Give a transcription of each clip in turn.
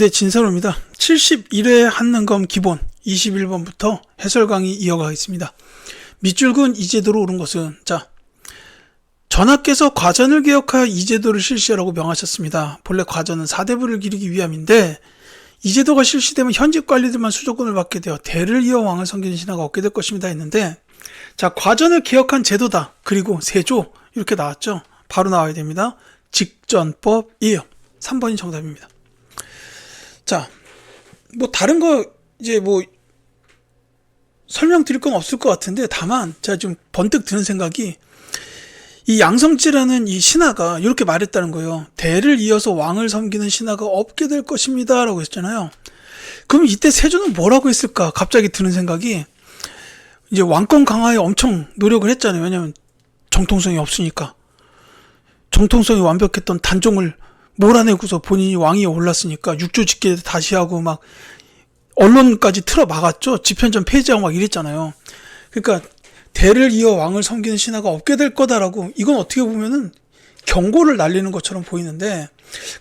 네, 진사로입니다. 71회 한능검 기본 21번부터 해설 강의 이어가겠습니다. 밑줄근 이제도로 오른 것은 자 전하께서 과전을 개혁하여 이제도를 실시하라고 명하셨습니다. 본래 과전은 사대부를 기리기 위함인데 이제도가 실시되면 현직 관리들만 수조권을 받게 되어 대를 이어 왕을 섬기는 신하가 얻게 될 것입니다 했는데 자 과전을 개혁한 제도다 그리고 세조 이렇게 나왔죠. 바로 나와야 됩니다. 직전법이에요. 3번이 정답입니다. 자, 뭐 다른 거 이제 뭐 설명드릴 건 없을 것 같은데 다만 제가 좀 번뜩 드는 생각이 이 양성지라는 이 신하가 이렇게 말했다는 거예요. 대를 이어서 왕을 섬기는 신하가 없게 될 것입니다 라고 했잖아요. 그럼 이때 세조는 뭐라고 했을까? 갑자기 드는 생각이 이제 왕권 강화에 엄청 노력을 했잖아요. 왜냐면 정통성이 없으니까. 정통성이 완벽했던 단종을 몰아내고서 본인이 왕위에 올랐으니까 육조 직계 다시 하고 막 언론까지 틀어 막았죠. 집현전 폐지하고 막 이랬잖아요. 그러니까 대를 이어 왕을 섬기는 신하가 없게 될 거다라고 이건 어떻게 보면은 경고를 날리는 것처럼 보이는데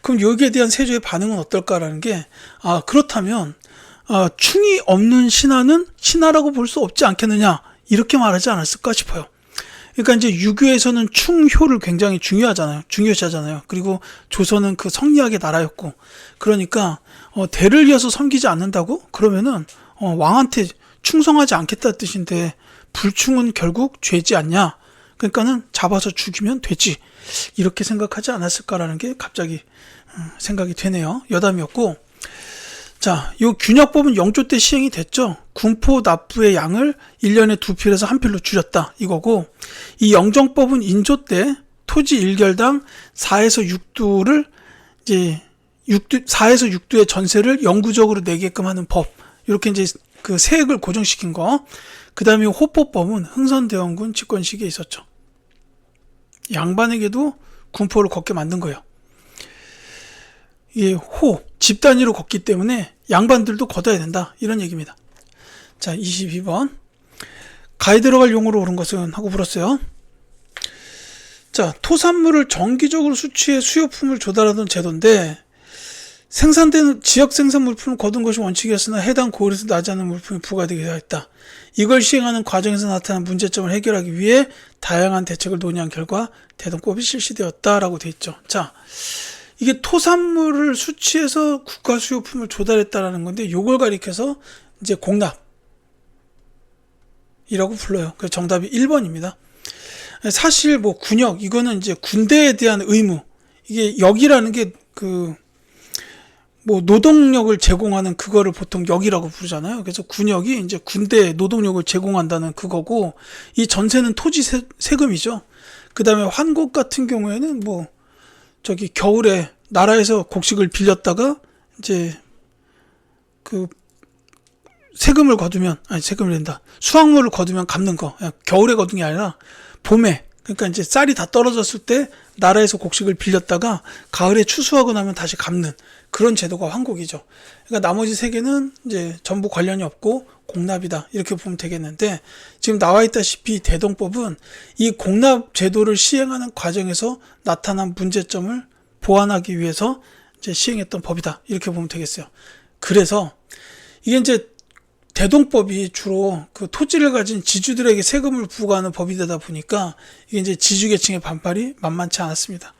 그럼 여기에 대한 세조의 반응은 어떨까라는 게 아 그렇다면 아, 충이 없는 신하는 신하라고 볼 수 없지 않겠느냐 이렇게 말하지 않았을까 싶어요. 그러니까 이제 유교에서는 충효를 굉장히 중요하잖아요. 중요시하잖아요. 그리고 조선은 그 성리학의 나라였고, 그러니까 어, 대를 이어서 섬기지 않는다고 그러면은 어, 왕한테 충성하지 않겠다 뜻인데 불충은 결국 죄지 않냐? 그러니까는 잡아서 죽이면 되지. 이렇게 생각하지 않았을까라는 게 갑자기 음, 생각이 되네요. 여담이었고. 자, 요 균역법은 영조 때 시행이 됐죠. 군포 납부의 양을 1년에 두 필에서 한 필로 줄였다. 이거고, 이 영정법은 인조 때 토지 1결당 4에서 6두를 이제 6두, 4에서 6두의 전세를 영구적으로 내게끔 하는 법. 이렇게 이제 그 세액을 고정시킨 거. 그 다음에 호포법은 흥선대원군 집권 시기에 있었죠. 양반에게도 군포를 걷게 만든 거예요. 이게 호, 집 단위로 걷기 때문에 양반들도 걷어야 된다. 이런 얘기입니다. 자, 22번. 가에 들어갈 용어로 옳은 것은 하고 물었어요. 자, 토산물을 정기적으로 수취해 수요품을 조달하던 제도인데 생산되는 지역 생산 물품을 거둔 것이 원칙이었으나 해당 고을에서 나지 않은 물품이 부과되게 하였다. 이걸 시행하는 과정에서 나타난 문제점을 해결하기 위해 다양한 대책을 논의한 결과 대동법이 실시되었다라고 돼 있죠. 자, 이게 토산물을 수취해서 국가 수요품을 조달했다라는 건데 요걸 가리켜서 이제 공납이라고 불러요. 그 정답이 1번입니다. 사실 뭐 군역 이거는 이제 군대에 대한 의무 이게 역이라는 게 그 뭐 노동력을 제공하는 그거를 보통 역이라고 부르잖아요. 그래서 군역이 이제 군대 노동력을 제공한다는 그거고 이 전세는 토지 세, 세금이죠. 그다음에 환곡 같은 경우에는 뭐 저기 겨울에 나라에서 곡식을 빌렸다가 이제 그 세금을 거두면 아니 세금을 낸다. 수확물을 거두면 갚는 거. 겨울에 거둔 게 아니라 봄에. 그러니까 이제 쌀이 다 떨어졌을 때 나라에서 곡식을 빌렸다가 가을에 추수하고 나면 다시 갚는 그런 제도가 환곡이죠. 그러니까 나머지 세 개는 이제 전부 관련이 없고 공납이다 이렇게 보면 되겠는데 지금 나와 있다시피 대동법은 이 공납 제도를 시행하는 과정에서 나타난 문제점을 보완하기 위해서 이제 시행했던 법이다 이렇게 보면 되겠어요. 그래서 이게 이제 대동법이 주로 그 토지를 가진 지주들에게 세금을 부과하는 법이 되다 보니까 이게 이제 지주계층의 반발이 만만치 않았습니다.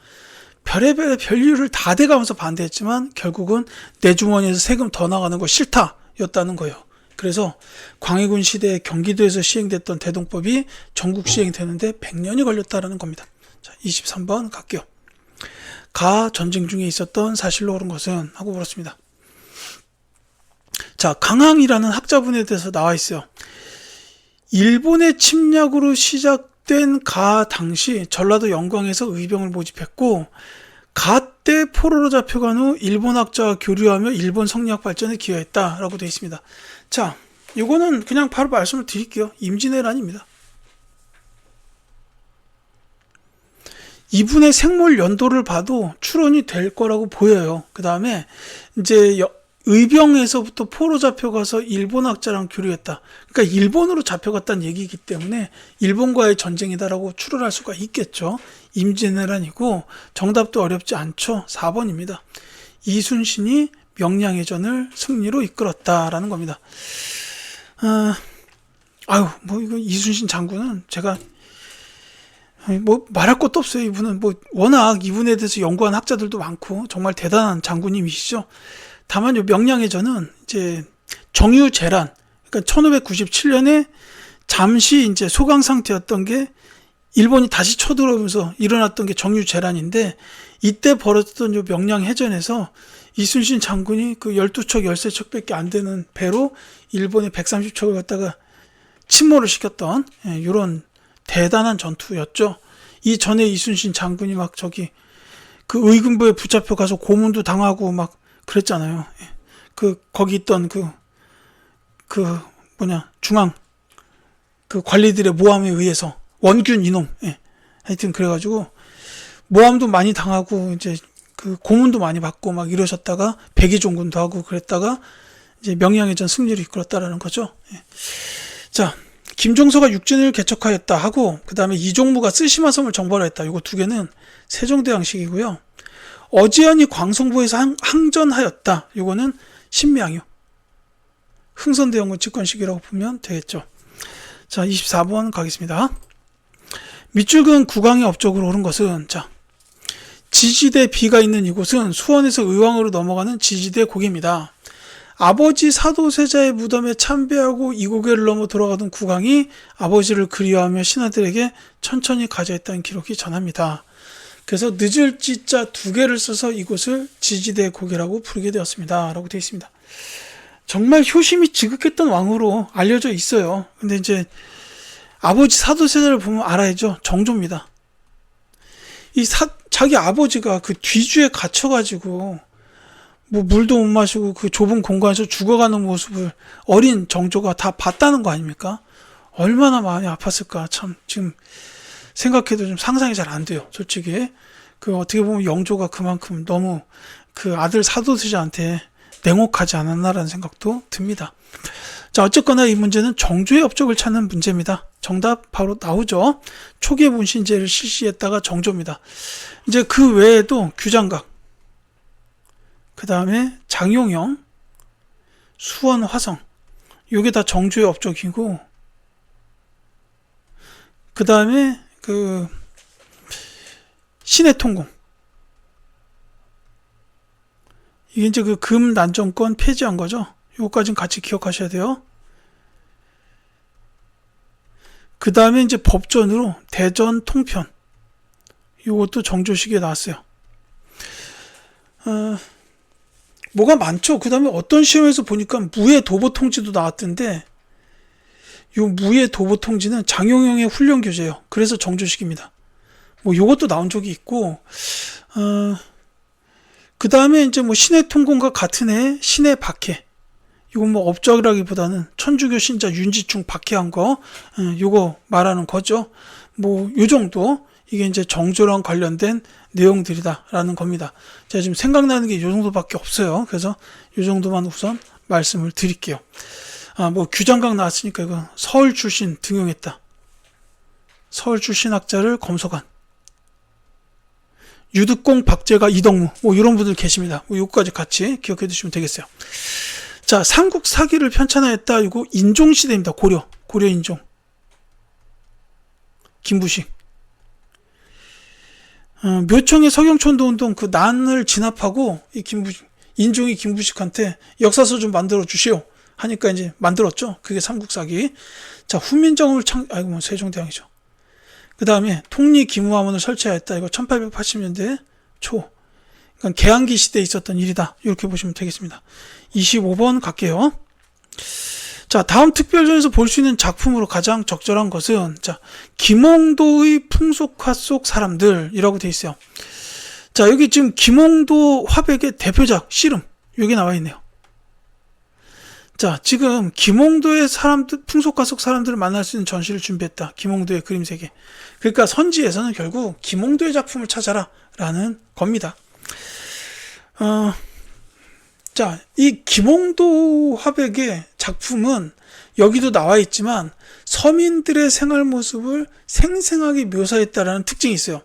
별의별 별일을 다 돼가면서 반대했지만 결국은 내 주머니에서 세금 더 나가는 거 싫다 였다는 거예요. 그래서 광해군 시대에 경기도에서 시행됐던 대동법이 전국 시행되는데 100년이 걸렸다라는 겁니다. 자, 23번 갈게요. 가 전쟁 중에 있었던 사실로 옳은 것은 하고 물었습니다. 자, 강항이라는 학자분에 대해서 나와 있어요. 일본의 침략으로 시작된 가 당시 전라도 영광에서 의병을 모집했고 가때 포로로 잡혀간 후 일본 학자와 교류하며 일본 성리학 발전에 기여했다라고 되어 있습니다. 자, 이거는 그냥 바로 말씀을 드릴게요. 임진왜란입니다. 이분의 생물 연도를 봐도 추론이 될 거라고 보여요. 그 다음에 이제 의병에서부터 포로 잡혀가서 일본 학자랑 교류했다. 그러니까 일본으로 잡혀갔다는 얘기이기 때문에 일본과의 전쟁이다라고 추론할 수가 있겠죠. 임진왜란이고 정답도 어렵지 않죠. 4번입니다. 이순신이 명량의 전을 승리로 이끌었다라는 겁니다. 아, 아유, 뭐 이거 이순신 장군은 제가 뭐 말할 것도 없어요. 이분은 뭐 워낙 이분에 대해서 연구한 학자들도 많고 정말 대단한 장군님이시죠. 다만 요 명량의 전은 이제 정유재란 그러니까 1597년에 잠시 이제 소강 상태였던 게 일본이 다시 쳐들어오면서 일어났던 게 정유 재란인데 이때 벌어졌던 요 명량 해전에서 이순신 장군이 그 12척, 13척밖에 안 되는 배로 일본의 130척을 갖다가 침몰을 시켰던 이런 대단한 전투였죠. 이 전에 이순신 장군이 막 저기 그 의금부에 붙잡혀 가서 고문도 당하고 막 그랬잖아요. 예. 그 거기 있던 그그 뭐냐 중앙 그 관리들의 모함에 의해서 원균 이놈 예. 하여튼 그래가지고 모함도 많이 당하고 이제 그 고문도 많이 받고 막 이러셨다가 백의종군도 하고 그랬다가 이제 명량해전 승리를 이끌었다라는 거죠. 예. 자 김종서가 육진을 개척하였다 하고 그 다음에 이종무가 쓰시마섬을 정벌하였다. 요거 두 개는 세종대 왕식이고요. 어지연이 광성부에서 항, 항전하였다. 요거는 신명이요. 흥선대원군 집권식이라고 보면 되겠죠. 자, 24번 가겠습니다. 밑줄근 국왕의 업적으로 오른 것은 자 지지대 비가 있는 이곳은 수원에서 의왕으로 넘어가는 지지대 고개입니다. 아버지 사도세자의 무덤에 참배하고 이 고개를 넘어 돌아가던 국왕이 아버지를 그리워하며 신하들에게 천천히 가져했다는 기록이 전합니다. 그래서 늦을 지자 두 개를 써서 이곳을 지지대 고개라고 부르게 되었습니다. 라고 되어 있습니다. 정말 효심이 지극했던 왕으로 알려져 있어요. 근데 이제 아버지 사도세자를 보면 알아야죠. 정조입니다. 이 사, 자기 아버지가 그 뒤주에 갇혀가지고 뭐 물도 못 마시고 그 좁은 공간에서 죽어가는 모습을 어린 정조가 다 봤다는 거 아닙니까? 얼마나 마음이 아팠을까 참 지금 생각해도 좀 상상이 잘 안 돼요. 솔직히 그 어떻게 보면 영조가 그만큼 너무 그 아들 사도세자한테 냉혹하지 않았나라는 생각도 듭니다. 자 어쨌거나 이 문제는 정조의 업적을 찾는 문제입니다. 정답 바로 나오죠. 초기의 문신제를 실시했다가 정조입니다. 이제 그 외에도 규장각 그 다음에 장용영, 수원 화성, 요게 다 정주의 업적이고, 그 다음에 그 신의 통공. 이게 이제 그 금 난정권 폐지한 거죠. 요거까지는 같이 기억하셔야 돼요. 그 다음에 이제 법전으로 대전 통편. 요것도 정조식에 나왔어요. 어, 뭐가 많죠. 그 다음에 어떤 시험에서 보니까 무의 도보 통지도 나왔던데, 요 무의 도보 통지는 장용영의 훈련 교재예요. 그래서 정조식입니다. 뭐 요것도 나온 적이 있고, 어, 그 다음에 이제 뭐 신의 통공과 같은 해 신의 박해. 이건 뭐 업적이라기보다는 천주교 신자 윤지충 박해한 거, 어, 요거 말하는 거죠. 뭐 요 정도. 이게 이제 정조랑 관련된 내용들이다라는 겁니다. 제가 지금 생각나는 게이 정도밖에 없어요. 그래서 이 정도만 우선 말씀을 드릴게요. 아, 뭐 규장각 나왔으니까 이거 서울 출신 등용했다. 서울 출신 학자를 검소관. 유득공, 박재가, 이덕무, 뭐 이런 분들 계십니다. 뭐 요까지 같이 기억해 두시면 되겠어요. 자, 삼국 사기를 편찬하였다. 이거 인종 시대입니다. 고려, 고려 인종. 김부식. 어, 묘청의 서경촌도 운동 그 난을 진압하고 이 김부식 인종이 김부식한테 역사서 좀 만들어 주시오 하니까 이제 만들었죠. 그게 삼국사기. 자 훈민정음을 창 아이고 뭐 세종대왕이죠. 그 다음에 통리 기무화문을 설치하였다. 이거 1880년대 초. 그러니까 개항기 시대에 있었던 일이다. 이렇게 보시면 되겠습니다. 25번 갈게요. 자, 다음 특별전에서 볼 수 있는 작품으로 가장 적절한 것은, 자, 김홍도의 풍속화 속 사람들이라고 돼 있어요. 자, 여기 지금 김홍도 화백의 대표작, 씨름. 여기 나와 있네요. 자, 지금 김홍도의 사람들, 풍속화 속 사람들을 만날 수 있는 전시를 준비했다. 김홍도의 그림 세계. 그러니까 선지에서는 결국 김홍도의 작품을 찾아라. 라는 겁니다. 어, 자, 이 김홍도 화백의 작품은 여기도 나와 있지만 서민들의 생활 모습을 생생하게 묘사했다라는 특징이 있어요.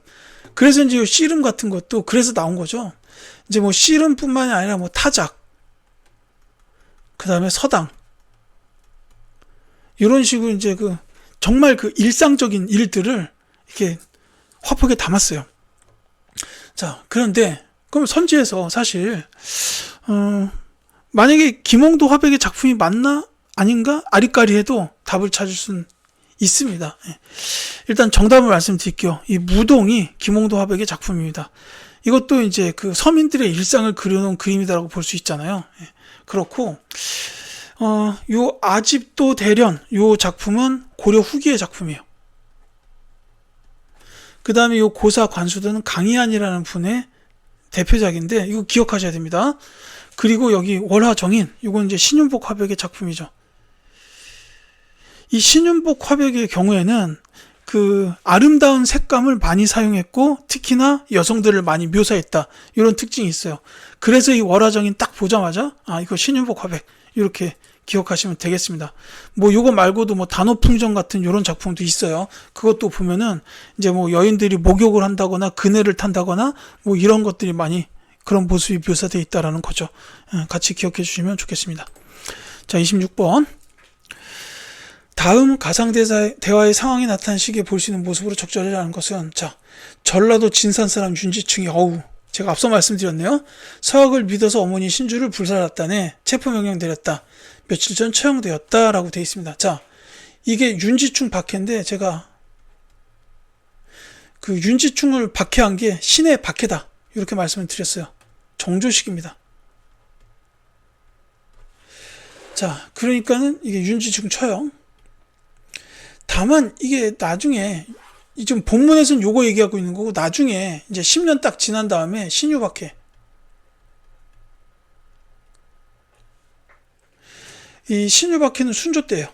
그래서 이제 씨름 같은 것도 그래서 나온 거죠. 이제 뭐 씨름뿐만이 아니라 뭐 타작, 그 다음에 서당. 이런 식으로 이제 그 정말 그 일상적인 일들을 이렇게 화폭에 담았어요. 자, 그런데 그럼 선지에서 사실 어, 만약에 김홍도 화백의 작품이 맞나 아닌가 아리까리해도 답을 찾을 수는 있습니다. 예. 일단 정답을 말씀드릴게요. 이 무동이 김홍도 화백의 작품입니다. 이것도 이제 그 서민들의 일상을 그려놓은 그림이다라고 볼 수 있잖아요. 예. 그렇고 어, 요 아집도 대련 요 작품은 고려 후기의 작품이에요. 그 다음에 요 고사 관수도는 강희안이라는 분의 대표작인데 이거 기억하셔야 됩니다. 그리고 여기 월화정인 이건 이제 신윤복 화백의 작품이죠. 이 신윤복 화백의 경우에는 그 아름다운 색감을 많이 사용했고 특히나 여성들을 많이 묘사했다 이런 특징이 있어요. 그래서 이 월화정인 딱 보자마자 아 이거 신윤복 화백 이렇게 기억하시면 되겠습니다. 뭐 요거 말고도 뭐 단오풍정 같은 이런 작품도 있어요. 그것도 보면은 이제 뭐 여인들이 목욕을 한다거나 그네를 탄다거나 뭐 이런 것들이 많이 그런 모습이 묘사되어 있다라는 거죠. 예, 같이 기억해 주시면 좋겠습니다. 자, 26번. 다음 가상대화의 대화의 상황이 나타난 시기에 볼 수 있는 모습으로 적절하라는 것은 자 전라도 진산 사람 윤지충이 어우 제가 앞서 말씀드렸네요. 서학을 믿어서 어머니 신주를 불살랐다네 체포 명령 내렸다. 며칠 전 처형되었다라고 되어 있습니다. 자 이게 윤지충 박해인데 제가 그 윤지충을 박해한 게 신의 박해다 이렇게 말씀을 드렸어요. 정조식입니다. 자 그러니까는 이게 윤지충 처형 다만 이게 나중에 이 지금 본문에서는 요거 얘기하고 있는 거고 나중에 이제 10년 딱 지난 다음에 신유박해 이 신유박해는 순조 때예요.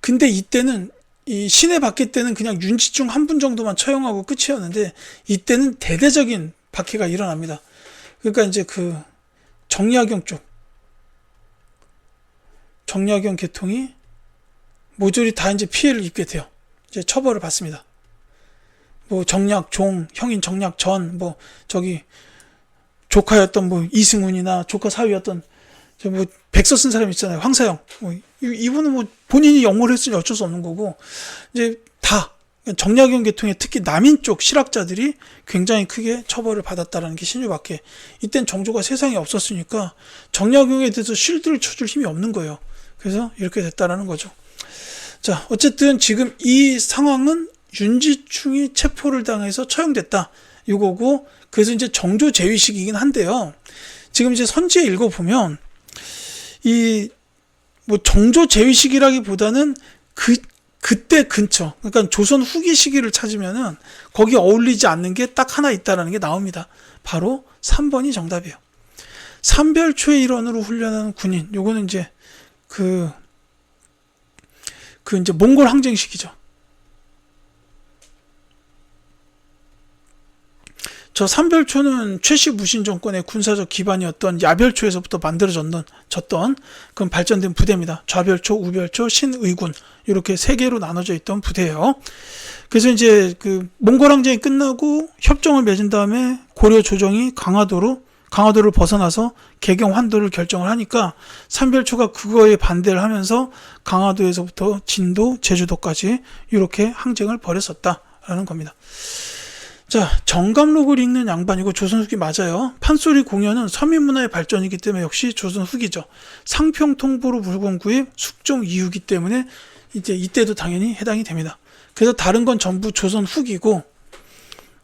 근데 이때는 이 신의 박해 때는 그냥 윤지중 한 분 정도만 처형하고 끝이었는데 이때는 대대적인 박해가 일어납니다. 그러니까 이제 그 정약용 쪽 정약용 계통이 모조리 다 이제 피해를 입게 돼요. 이제 처벌을 받습니다. 뭐 정약 종, 형인 정약 전, 뭐 저기 조카였던 뭐 이승훈이나 조카 사위였던 저 뭐 백서 쓴 사람 있잖아요. 황사영. 뭐 이- 이분은 뭐 본인이 영모를 했으니 어쩔 수 없는 거고 이제 다 정약용 계통의 특히 남인 쪽 실학자들이 굉장히 크게 처벌을 받았다라는 게 신유밖에 이땐 정조가 세상에 없었으니까 정약용에 대해서 실드를 쳐줄 힘이 없는 거예요. 그래서 이렇게 됐다라는 거죠. 자, 어쨌든 지금 이 상황은 윤지충이 체포를 당해서 처형됐다. 이거고, 그래서 이제 정조 제위식이긴 한데요. 지금 이제 선지에 읽어보면, 이, 뭐 정조 제위식이라기보다는 그, 그때 근처, 그러니까 조선 후기 시기를 찾으면은 거기 어울리지 않는 게 딱 하나 있다라는 게 나옵니다. 바로 3번이 정답이에요. 삼별초의 일원으로 훈련하는 군인. 요거는 이제 그, 그 이제 몽골 항쟁식이죠. 저 삼별초는 최씨 무신 정권의 군사적 기반이었던 야별초에서부터 만들어졌던 졌던 그런 발전된 부대입니다. 좌별초, 우별초, 신의군 이렇게 세 개로 나눠져 있던 부대예요. 그래서 이제 그 몽골 항쟁이 끝나고 협정을 맺은 다음에 고려 조정이 강화도로 강화도를 벗어나서 개경 환도를 결정을 하니까 삼별초가 그거에 반대를 하면서 강화도에서부터 진도, 제주도까지 이렇게 항쟁을 벌였었다라는 겁니다. 자, 정감록을 읽는 양반 이거 조선 후기 맞아요. 판소리 공연은 서민 문화의 발전이기 때문에 역시 조선 후기죠. 상평 통보로 물건 구입 숙종 이후기 때문에 이제 이때도 당연히 해당이 됩니다. 그래서 다른 건 전부 조선 후기고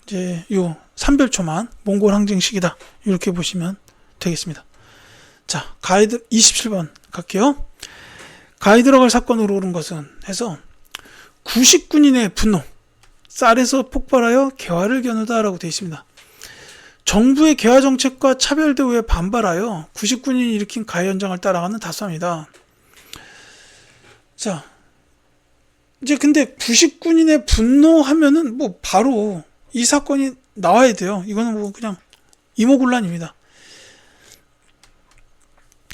이제 요 삼별초만 몽골 항쟁식이다. 이렇게 보시면 되겠습니다. 자, 가이드 27번 갈게요. 가이 들어갈 사건으로 오른 것은 해서 구식군인의 분노 쌀에서 폭발하여 개화를 겨누다라고 되어 있습니다. 정부의 개화 정책과 차별 대우에 반발하여 구식군인이 일으킨 가해 현장을 따라가는 다수입니다. 자, 이제 근데 구식군인의 분노하면은 뭐 바로 이 사건이 나와야 돼요. 이거는 뭐 그냥 이모곤란입니다.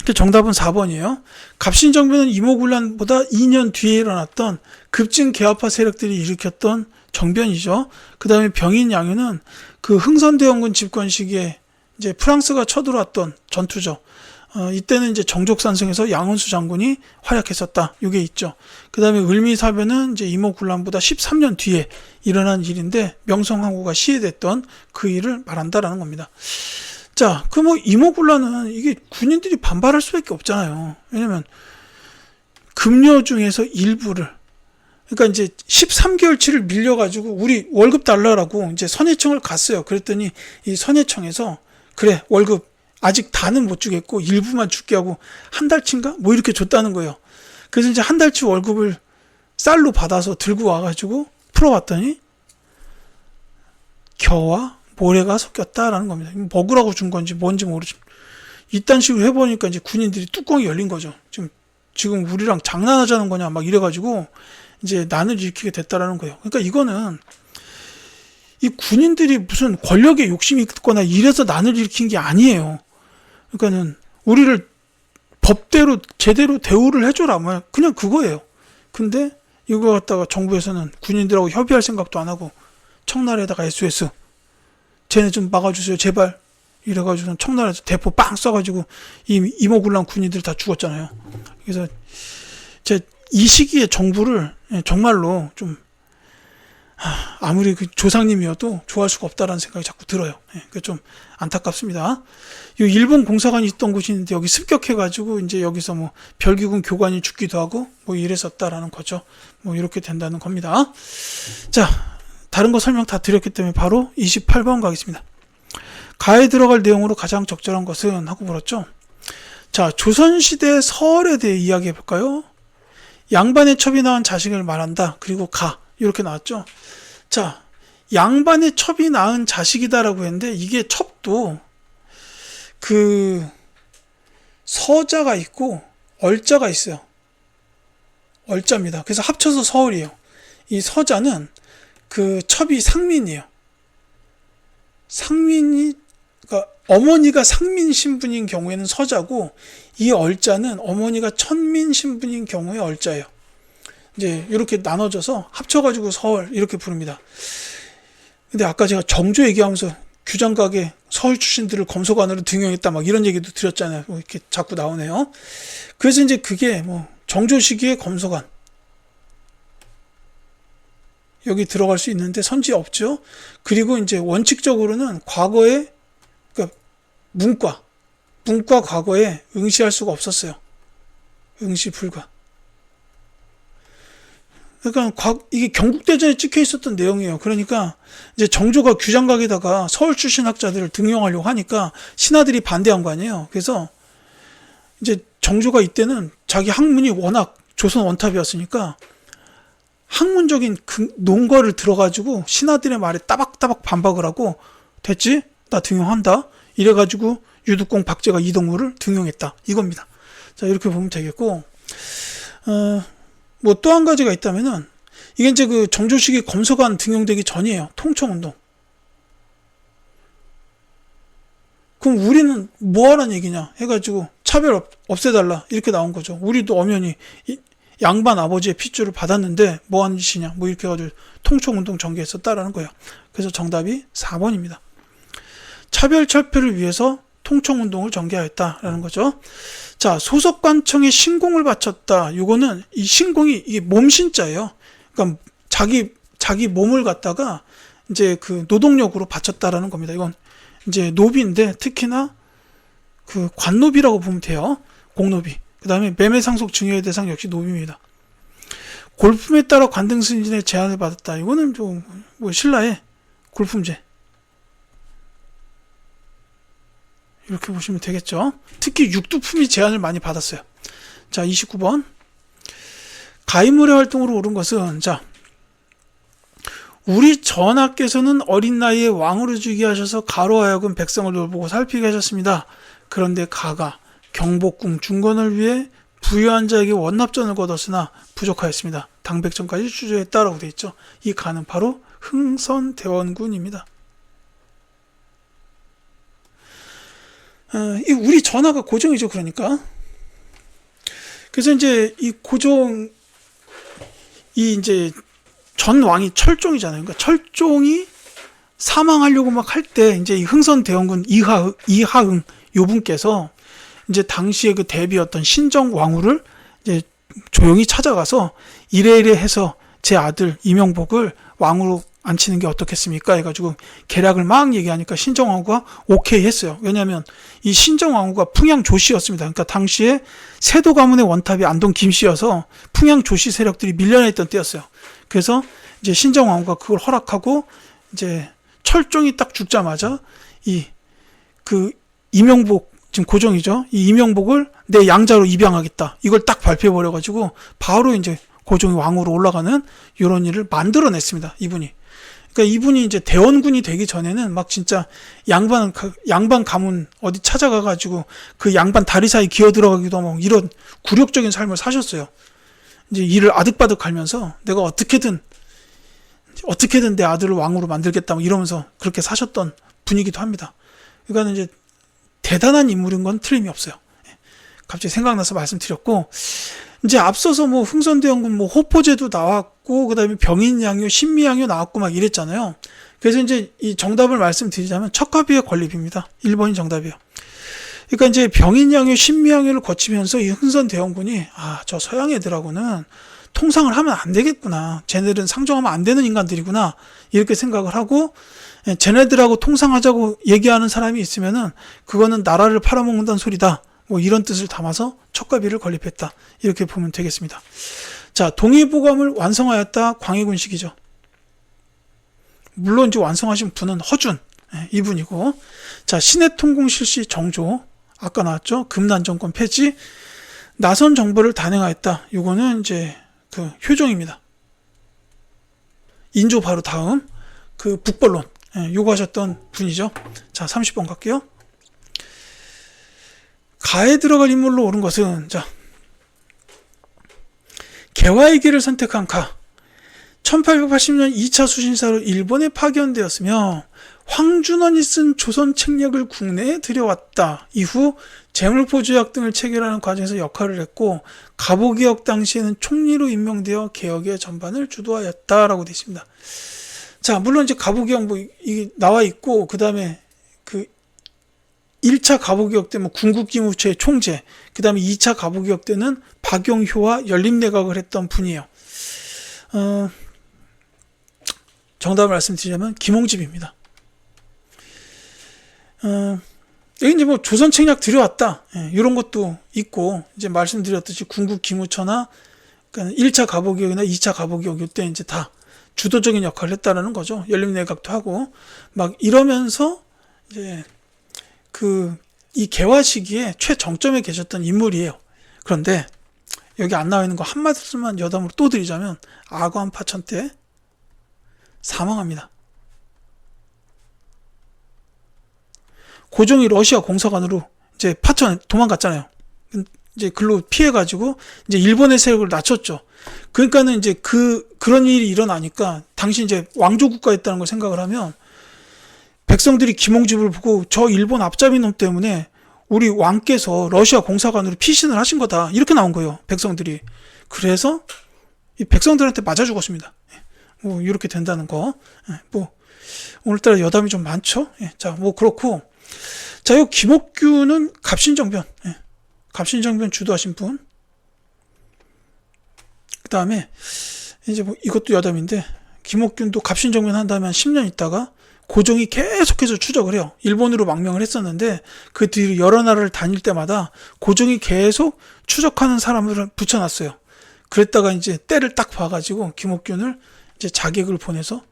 그 정답은 4번이에요. 갑신정변은 이모군란보다 2년 뒤에 일어났던 급진 개화파 세력들이 일으켰던 정변이죠. 그 다음에 병인 양유는 그 흥선대원군 집권 시기에 이제 프랑스가 쳐들어왔던 전투죠. 어, 이때는 이제 정족산성에서 양원수 장군이 활약했었다. 이게 있죠. 그 다음에 을미사변은 이제 이모군란보다 13년 뒤에 일어난 일인데 명성황후가 시해됐던 그 일을 말한다라는 겁니다. 자, 그 뭐 이모군란은 이게 군인들이 반발할 수밖에 없잖아요. 왜냐면 급료 중에서 일부를 그러니까 이제 13개월치를 밀려가지고 우리 월급 달라라고 이제 선해청을 갔어요. 그랬더니 이 선해청에서 그래 월급 아직 다는 못 주겠고 일부만 줄게 하고 한 달치인가 뭐 이렇게 줬다는 거예요. 그래서 이제 한 달치 월급을 쌀로 받아서 들고 와가지고 풀어봤더니 겨와 모래가 섞였다라는 겁니다. 먹으라고 준 건지 뭔지 모르지만 이딴 식으로 해보니까 이제 군인들이 뚜껑이 열린 거죠. 지금 지금 우리랑 장난하자는 거냐 막 이래가지고 이제 난을 일으키게 됐다라는 거예요. 그러니까 이거는 이 군인들이 무슨 권력에 욕심이 있거나 이래서 난을 일으킨 게 아니에요. 그러니까는 우리를 법대로 제대로 대우를 해줘라 뭐 그냥 그거예요. 근데 이거 갖다가 정부에서는 군인들하고 협의할 생각도 안 하고 청나라에다가 SOS 쟤네 좀 막아주세요 제발 이래가지고 청나라에서 대포 빵 쏴가지고 이 이모군란 군인들 다 죽었잖아요. 그래서 제 이 시기에 정부를 예, 정말로 좀 하, 아무리 그 조상님이어도 좋아할 수가 없다라는 생각이 자꾸 들어요. 예, 그게 좀 안타깝습니다. 이 일본 공사관이 있던 곳이 있는데 여기 습격해가지고 이제 여기서 뭐 별기군 교관이 죽기도 하고 뭐 이랬었다라는 거죠. 뭐 이렇게 된다는 겁니다. 자, 다른 거 설명 다 드렸기 때문에 바로 28번 가겠습니다. 가에 들어갈 내용으로 가장 적절한 것은 하고 물었죠. 자, 조선시대 설에 대해 이야기해 볼까요? 양반의 첩이 낳은 자식을 말한다. 그리고 가. 이렇게 나왔죠. 자, 양반의 첩이 낳은 자식이다라고 했는데 이게 첩도 그 서자가 있고 얼자가 있어요. 얼자입니다. 그래서 합쳐서 서울이에요. 이 서자는 그 첩이 상민이에요. 상민이 그러니까 어머니가 상민 신분인 경우에는 서자고 이 얼자는 어머니가 천민 신분인 경우에 얼자예요. 이제 이렇게 나눠져서 합쳐가지고 서울 이렇게 부릅니다. 근데 아까 제가 정조 얘기하면서 규장각에 서울 출신들을 검소관으로 등용했다 막 이런 얘기도 드렸잖아요. 뭐 이렇게 자꾸 나오네요. 그래서 이제 그게 뭐 정조 시기의 검소관 여기 들어갈 수 있는데 선지 없죠. 그리고 이제 원칙적으로는 과거에 그러니까 문과 문과 과거에 응시할 수가 없었어요. 응시 불가. 그러니까 과- 이게 경국대전에 찍혀 있었던 내용이에요. 그러니까 이제 정조가 규장각에다가 서울 출신 학자들을 등용하려고 하니까 신하들이 반대한 거 아니에요. 그래서 이제 정조가 이때는 자기 학문이 워낙 조선 원탑이었으니까 학문적인 그 논거를 들어가지고 신하들의 말에 따박따박 반박을 하고 됐지? 나 등용한다. 이래가지고 유득공 박제가 이동무를 등용했다. 이겁니다. 자 이렇게 보면 되겠고 어, 뭐 또 한 가지가 있다면은 이게 이제 그 정조식이 검소관 등용되기 전이에요. 통청운동. 그럼 우리는 뭐 하라는 얘기냐 해가지고 차별 없, 없애달라 이렇게 나온 거죠. 우리도 엄연히 이- 양반 아버지의 핏줄을 받았는데 뭐 하는 짓이냐 뭐 이렇게 해가지고 통청운동 전개했었다라는 거예요. 그래서 정답이 4번입니다. 차별 철폐를 위해서 통청운동을 전개하였다라는 거죠. 자, 소속관청에 신공을 바쳤다. 요거는 이 신공이 이게 몸신자예요. 그러니까 자기 자기 몸을 갖다가 이제 그 노동력으로 바쳤다라는 겁니다. 이건 이제 노비인데 특히나 그 관노비라고 보면 돼요. 공노비. 그다음에 매매 상속 증여의 대상 역시 노비입니다. 골품에 따라 관등 승진의 제한을 받았다. 이거는 좀 뭐 신라의 골품제. 이렇게 보시면 되겠죠. 특히 육두품이 제한을 많이 받았어요. 자, 29번. 가임무례 활동으로 옳은 것은, 자, 우리 전하께서는 어린 나이에 왕으로 즉위 하셔서 가로 하여금 백성을 돌보고 살피게 하셨습니다. 그런데 가가 경복궁 중건을 위해 부유한 자에게 원납전을 거뒀으나 부족하였습니다. 당백전까지 주저했다라고 되어 있죠. 이 가는 바로 흥선대원군입니다. 어, 이 우리 전화가 고종이죠, 그러니까. 그래서 이제 이 고종, 이 이제 전 왕이 철종이잖아요. 그러니까 철종이 사망하려고 막 할 때 이제 이 흥선 대원군 이하 이하응 요 분께서 이제 당시에 그 대비였던 신정 왕후를 이제 조용히 찾아가서 이래 이래 해서 제 아들 이명복을 왕으로 앉히는 게 어떻겠습니까? 해가지고 계략을 막 얘기하니까 신정왕후가 오케이 했어요. 왜냐하면 이 신정왕후가 풍양 조씨였습니다. 그러니까 당시에 세도 가문의 원탑이 안동 김씨여서 풍양 조씨 세력들이 밀려나 있던 때였어요. 그래서 이제 신정왕후가 그걸 허락하고 이제 철종이 딱 죽자마자 이 그 이명복 지금 고종이죠. 이 이명복을 내 양자로 입양하겠다. 이걸 딱 발표해 버려 가지고 바로 이제 고종이 왕으로 올라가는 이런 일을 만들어냈습니다. 이분이. 그러니까 이분이 이제 대원군이 되기 전에는 막 진짜 양반 가- 양반 가문 어디 찾아가 가지고 그 양반 다리 사이 기어 들어가기도 하고 이런 굴욕적인 삶을 사셨어요. 이제 일을 아득바득 갈면서 내가 어떻게든 어떻게든 내 아들을 왕으로 만들겠다 뭐 이러면서 그렇게 사셨던 분이기도 합니다. 그러니까 이제 대단한 인물인 건 틀림이 없어요. 예. 갑자기 생각나서 말씀드렸고 이제 앞서서 뭐 흥선대원군 뭐 호포제도 나왔고 그다음에 병인 양요, 신미 양요 나왔고 막 이랬잖아요. 그래서 이제 이 정답을 말씀드리자면 척가비의 건립입니다. 1번이 정답이에요. 그러니까 이제 병인 양요, 신미 양요를 거치면서 이 흥선 대원군이 아 저 서양 애들하고는 통상을 하면 안 되겠구나. 쟤네들은 상종하면 안 되는 인간들이구나. 이렇게 생각을 하고 예, 쟤네들하고 통상하자고 얘기하는 사람이 있으면은 그거는 나라를 팔아먹는다는 소리다. 뭐 이런 뜻을 담아서 척가비를 건립했다. 이렇게 보면 되겠습니다. 자, 동의보감을 완성하였다. 광해군식이죠. 물론 이제 완성하신 분은 허준 예, 이분이고 자 신해 통공 실시 정조 아까 나왔죠 금난 정권 폐지 나선 정부를 단행하였다. 이거는 이제 그 효종입니다. 인조 바로 다음 그 북벌론 예, 요거 하셨던 분이죠. 자 30번 갈게요. 가에 들어갈 인물로 오른 것은 자 개화의 길을 선택한 가 1880년 2차 수신사로 일본에 파견되었으며 황준원이 쓴 조선 책략을 국내에 들여왔다. 이후 재물포 조약 등을 체결하는 과정에서 역할을 했고 갑오개혁 당시에는 총리로 임명되어 개혁의 전반을 주도하였다라고 되어 있습니다. 자, 물론 이제 갑오개혁 뭐 이게 나와 있고 그다음에 그 1차 갑오개혁 때뭐 군국기무처의 총재, 그 다음에 2차 갑오개혁 때는 박용효와 연립내각을 했던 분이에요. 어, 정답을 말씀드리자면 김홍집입니다. 어, 여기 이제 뭐 조선 책략 들여왔다 예, 이런 것도 있고 이제 말씀드렸듯이 군국 기무처나 그러니까 1차 갑오개혁이나 2차 갑오개혁 이때 이제 다 주도적인 역할을 했다라는 거죠. 연립내각도 하고 막 이러면서 이제 그 이 개화 시기에 최정점에 계셨던 인물이에요. 그런데 여기 안 나와 있는 거 한마디만 여담으로 또 드리자면 아관 파천 때 사망합니다. 고종이 러시아 공사관으로 이제 파천 도망갔잖아요. 이제 글로 피해가지고 이제 일본의 세력을 낮췄죠. 그러니까는 이제 그 그런 일이 일어나니까 당시 이제 왕조 국가였다는 걸 생각을 하면 백성들이 김홍집을 보고 저 일본 앞잡이 놈 때문에 우리 왕께서 러시아 공사관으로 피신을 하신 거다 이렇게 나온 거예요. 백성들이 그래서 이 백성들한테 맞아 죽었습니다. 예, 뭐 이렇게 된다는 거. 예, 뭐 오늘따라 여담이 좀 많죠. 예, 자, 뭐 그렇고 자, 이 김옥규는 갑신정변. 예, 갑신정변 주도하신 분. 그 다음에 이제 뭐 이것도 여담인데 김옥균도 갑신정변 한 다음에 한 10년 있다가 고종이 계속해서 추적을 해요. 일본으로 망명을 했었는데 그 뒤로 여러 나라를 다닐 때마다 고종이 계속 추적하는 사람을 붙여놨어요. 그랬다가 이제 때를 딱 봐가지고 김옥균을 이제 자객을 보내서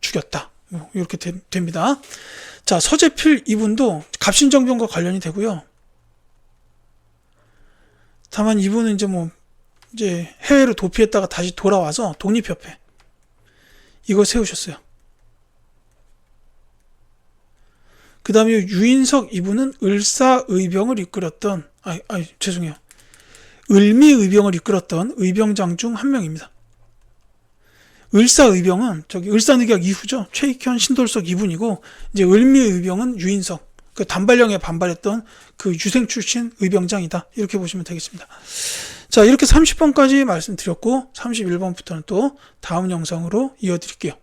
죽였다. 뭐 이렇게 되- 됩니다. 자 서재필 이분도 갑신정변과 관련이 되고요. 다만 이분은 이제 뭐 이제 해외로 도피했다가 다시 돌아와서 독립협회 이거 세우셨어요. 그 다음에 유인석 이분은 을사의병을 이끌었던 아, 아 죄송해요. 을미의병을 이끌었던 의병장 중 한 명입니다. 을사의병은 저기 을사늑약 이후죠. 최익현, 신돌석 이분이고 이제 을미의병은 유인석 그 단발령에 반발했던 그 유생 출신 의병장이다. 이렇게 보시면 되겠습니다. 자, 이렇게 30번까지 말씀드렸고 31번부터는 또 다음 영상으로 이어드릴게요.